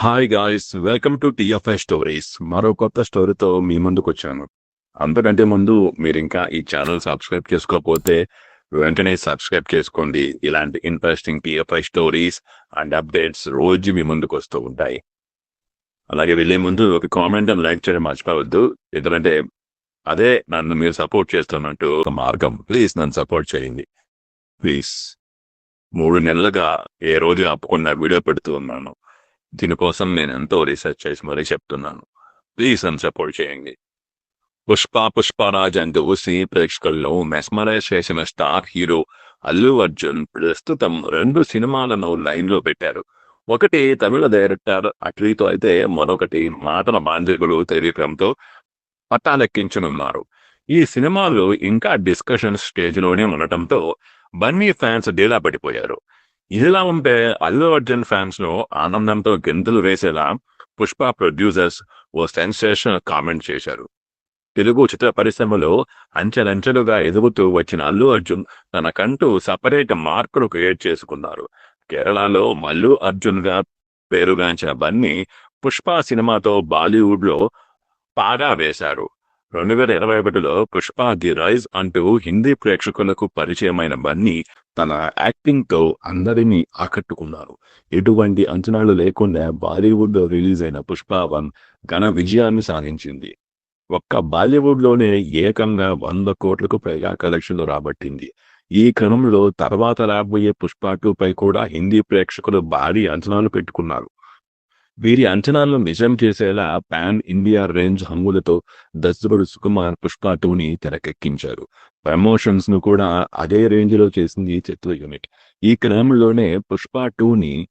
Hi guys welcome to TFI stories మరో కొత్త స్టోరీతో మీ ముందుకు వచ్చాను. అంతకంటే ముందు మీరు ఇంకా ఈ ఛానల్ సబ్స్క్రైబ్ చేసుకోకపోతే వెంటనే సబ్స్క్రైబ్ చేసుకోండి. ఇలాంటి interesting TFI stories and updates రోజు మీ ముందుకు వస్తూ ఉంటాయి. అలాగే వెళ్ళే ముందు ఒక కామెంట్ అండ్ లైక్ చేయడం మర్చిపోవద్దు. ఎందుకంటే అదే నన్ను మీరు సపోర్ట్ చేస్తున్నట్టు ఒక మార్గం. ప్లీజ్ నన్ను సపోర్ట్ చేయండి. ప్లీజ్ మూడు నెలలుగా ఏ రోజు అప్పుకున్న వీడియో పెడుతూ ఉన్నాను. దీనికోసం నేను ఎంతో రీసెర్చ్ చేసి మరీ చెప్తున్నాను. ప్లీజ్ అని సపోర్ట్ చేయండి. పుష్ప పుష్పరాజ్ అంటూ సినీ ప్రేక్షకుల్లో మెస్మరైజ్ చేసిన స్టార్ హీరో అల్లు అర్జున్ ప్రస్తుతం రెండు సినిమాలను లైన్లో పెట్టారు. ఒకటి తమిళ డైరెక్టర్ అట్లీతో అయితే మరొకటి మాటల బాంధికులు తెలియటంతో పట్టాలెక్కించనున్నారు. ఈ సినిమాలు ఇంకా డిస్కషన్ స్టేజ్లోనే ఉండటంతో బన్నీ ఫ్యాన్స్ డీలా పడిపోయారు. ఇదిలా ఉంటే అల్లు అర్జున్ ఫ్యాన్స్ను ఆనందంతో గెంతులు వేసేలా పుష్ప ప్రొడ్యూసర్స్ ఓ సెన్సేషన్ కామెంట్ చేశారు. తెలుగు చిత్ర పరిశ్రమలో అంచెలంచెలుగా ఎదుగుతూ వచ్చిన అల్లు అర్జున్ తనకంటూ సపరేట్ మార్కులు క్రియేట్ చేసుకున్నారు. కేరళలో మల్లు అర్జున్గా పేరుగాంచిన బన్నీ పుష్ప సినిమాతో బాలీవుడ్లో పాగా వేశారు. రెండు వేల ఇరవై ఒకటిలో పుష్ప ది రైజ్ అంటూ హిందీ ప్రేక్షకులకు పరిచయమైన బన్నీ తన యాక్టింగ్తో అందరినీ ఆకట్టుకున్నారు. ఎటువంటి అంచనాలు లేకుండా బాలీవుడ్లో రిలీజ్ అయిన పుష్ప వన్ ఘన విజయాన్ని సాధించింది. ఒక్క బాలీవుడ్లోనే ఏకంగా వంద కోట్లకు పైగా కలెక్షన్లు రాబట్టింది. ఈ క్రమంలో తర్వాత రాబోయే పుష్ప పై కూడా హిందీ ప్రేక్షకులు భారీ అంచనాలు పెట్టుకున్నారు. వీరి అంచనాలను నిజం చేసేలా పాన్ ఇండియా రేంజ్ హంగులతో దర్శకుడు సుకుమార్ పుష్ప టూని తెరకెక్కించారు. ప్రమోషన్స్ను కూడా అదే రేంజ్లో చేసింది చిత్ర యూనిట్. ఈ క్రమంలోనే పుష్ప టూని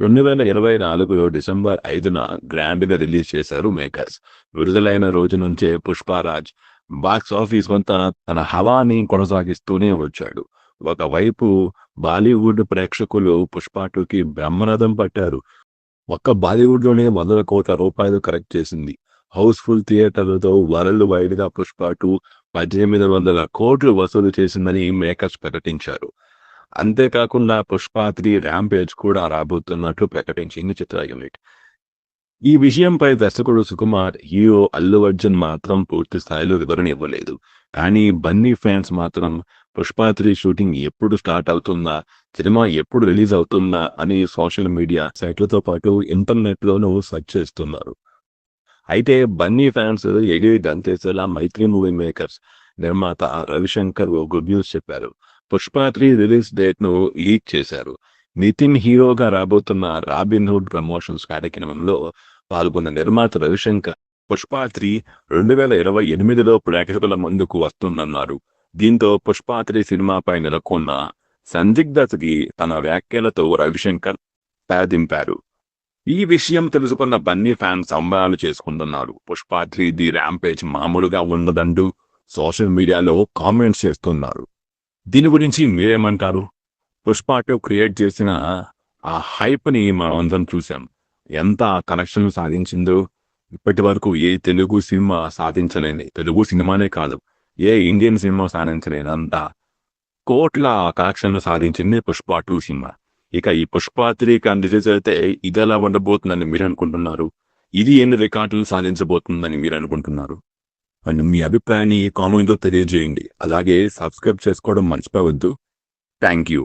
రెండు వేల ఇరవై నాలుగులో డిసెంబర్ ఐదున గ్రాండ్గా రిలీజ్ చేశారు మేకర్స్. విడుదలైన రోజు నుంచే పుష్పరాజ్ బాక్స్ ఆఫీస్ కొంత తన హవాని కొనసాగిస్తూనే వచ్చాడు. ఒకవైపు బాలీవుడ్ ప్రేక్షకులు పుష్ప టూకి బ్రహ్మరథం పట్టారు. ఒక్క బాలీవుడ్లోనే వందల కోట్ల రూపాయలు కరెక్ట్ చేసింది. హౌస్ఫుల్ థియేటర్లతో వరల్డ్ వైడ్గా పుష్ప టూ పద్దెనిమిది వందల కోట్లు వసూలు చేసిందని మేకర్స్ ప్రకటించారు. అంతేకాకుండా పుష్ప త్రీ ర్యాంపేజ్ కూడా రాబోతున్నట్లు ప్రకటించింది చిత్ర యూనిట్. ఈ విషయంపై దర్శకుడు సుకుమార్ హీరో అల్లు అర్జున్ మాత్రం పూర్తి స్థాయిలో వివరణ ఇవ్వలేదు. కానీ బన్నీ ఫ్యాన్స్ మాత్రం పుష్ప త్రీ షూటింగ్ ఎప్పుడు స్టార్ట్ అవుతుందా? సినిమా ఎప్పుడు రిలీజ్ అవుతుందా? అని సోషల్ మీడియా సైట్లతో పాటు ఇంటర్నెట్ లోనూ సెర్చ్ చేస్తున్నారు. అయితే బన్నీ ఫ్యాన్స్ ఎగిరి దంతేసేలా మైత్రి మూవీ మేకర్స్ నిర్మాత రవిశంకర్ ఓ గుడ్ న్యూస్ చెప్పారు. పుష్ప త్రీ రిలీజ్ డేట్ను లీక్ చేశారు. నితిన్ హీరోగా రాబోతున్న రాబిన్ హుడ్ ప్రమోషన్స్ కార్యక్రమంలో పాల్గొన్న నిర్మాత రవిశంకర్ పుష్ప త్రీ రెండు వేల ఇరవై ఎనిమిదిలో ప్రేక్షకుల ముందుకు వస్తుందన్నారు. దీంతో పుష్ప త్రీ సినిమాపై నెలకొన్న సందిగ్ధతకి తన వ్యాఖ్యలతో రవిశంకర్ పేదింపారు ఈ విషయం తెలుసుకున్న బన్నీ ఫ్యాన్స్ సంబరాలు చేసుకుంటున్నారు. పుష్ప త్రీ ది ర్యాంపేజ్ మామూలుగా ఉండదంటూ సోషల్ మీడియాలో కామెంట్స్ చేస్తున్నారు. దీని గురించి మీరేమంటారు? పుష్ప టూ క్రియేట్ చేసిన ఆ హైప్ని మనం అందరం చూసాం ఎంత కనెక్షన్ సాధించిందో ఇప్పటి వరకు ఏ తెలుగు సినిమా సాధించలేని తెలుగు సినిమానే కాదు. ఏ ఇండియన్ సినిమా సాధించలేనంత కోట్ల కలెక్షన్లు సాధించింది పుష్ప టూ సినిమా. ఇక ఈ పుష్ప త్రీ రిలీజ్ అయితే ఇది ఎలా ఉండబోతుందని మీరు అనుకుంటున్నారు ఇది ఎన్ని రికార్డులు సాధించబోతుందని మీరు అనుకుంటున్నారు అండ్ మీ అభిప్రాయాన్ని కామెంట్లో తెలియజేయండి. అలాగే సబ్స్క్రైబ్ చేసుకోవడం మర్చిపోవద్దు. Thank you.